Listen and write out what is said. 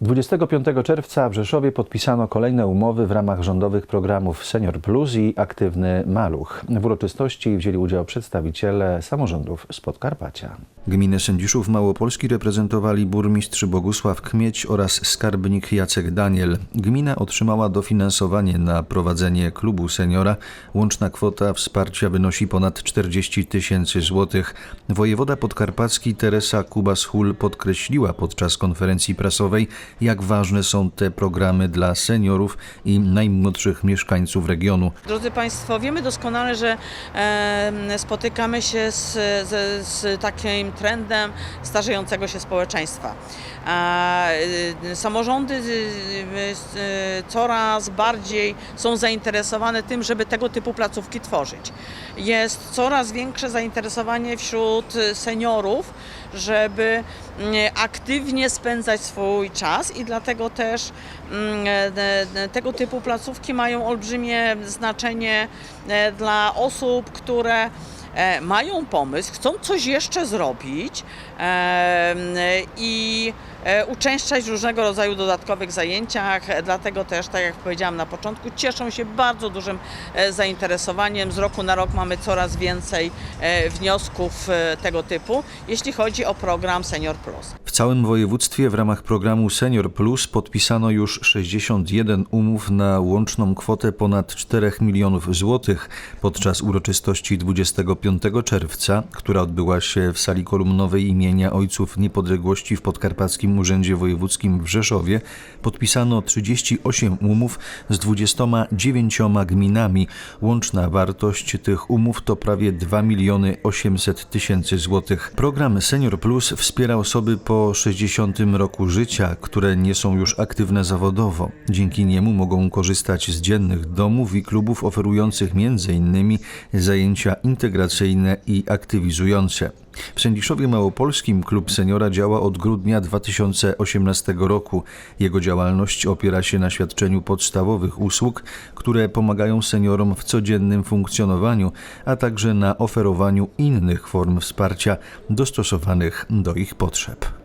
25 czerwca w Rzeszowie podpisano kolejne umowy w ramach rządowych programów Senior Plus i Aktywny Maluch. W uroczystości wzięli udział przedstawiciele samorządów z Podkarpacia. Gminę Sędziszów Małopolski reprezentowali burmistrz Bogusław Kmieć oraz skarbnik Jacek Daniel. Gmina otrzymała dofinansowanie na prowadzenie klubu seniora. Łączna kwota wsparcia wynosi ponad 40 tysięcy złotych. Wojewoda podkarpacki Teresa Kubas-Hul podkreśliła podczas konferencji prasowej, jak ważne są te programy dla seniorów i najmłodszych mieszkańców regionu. Drodzy Państwo, wiemy doskonale, że spotykamy się z, z, z takim trendem starzejącego się społeczeństwa. E, samorządy e, e, coraz bardziej są zainteresowane tym, żeby tego typu placówki tworzyć. Jest coraz większe zainteresowanie wśród seniorów, żeby mm, aktywnie spędzać swój czas i dlatego też mm, e, tego typu placówki mają olbrzymie znaczenie e, dla osób, które mają pomysł, chcą coś jeszcze zrobić e, i e, uczęszczać w różnego rodzaju dodatkowych zajęciach. E, Dlatego też, tak jak powiedziałam na początku, cieszą się bardzo dużym e, zainteresowaniem. Z roku na rok mamy coraz więcej e, wniosków e, tego typu, jeśli chodzi o program Senior Plus. W całym województwie w ramach programu Senior Plus podpisano już 61 umów na łączną kwotę ponad 4 milionów złotych. Podczas uroczystości 25 czerwca, która odbyła się w sali kolumnowej imienia Ojców Niepodległości w Podkarpackim Urzędzie Wojewódzkim w Rzeszowie, podpisano 38 umów z 29 gminami. Łączna wartość tych umów to prawie 2 miliony 800 tysięcy złotych. Program Senior Plus wspiera osoby po 60 roku życia, które nie są już aktywne zawodowo. Dzięki niemu mogą korzystać z dziennych domów i klubów oferujących m.in. zajęcia integracyjne i aktywizujące. W Sędziszowie Małopolskim Klub Seniora działa od grudnia 2018 roku. Jego działalność opiera się na świadczeniu podstawowych usług, które pomagają seniorom w codziennym funkcjonowaniu, a także na oferowaniu innych form wsparcia dostosowanych do ich potrzeb.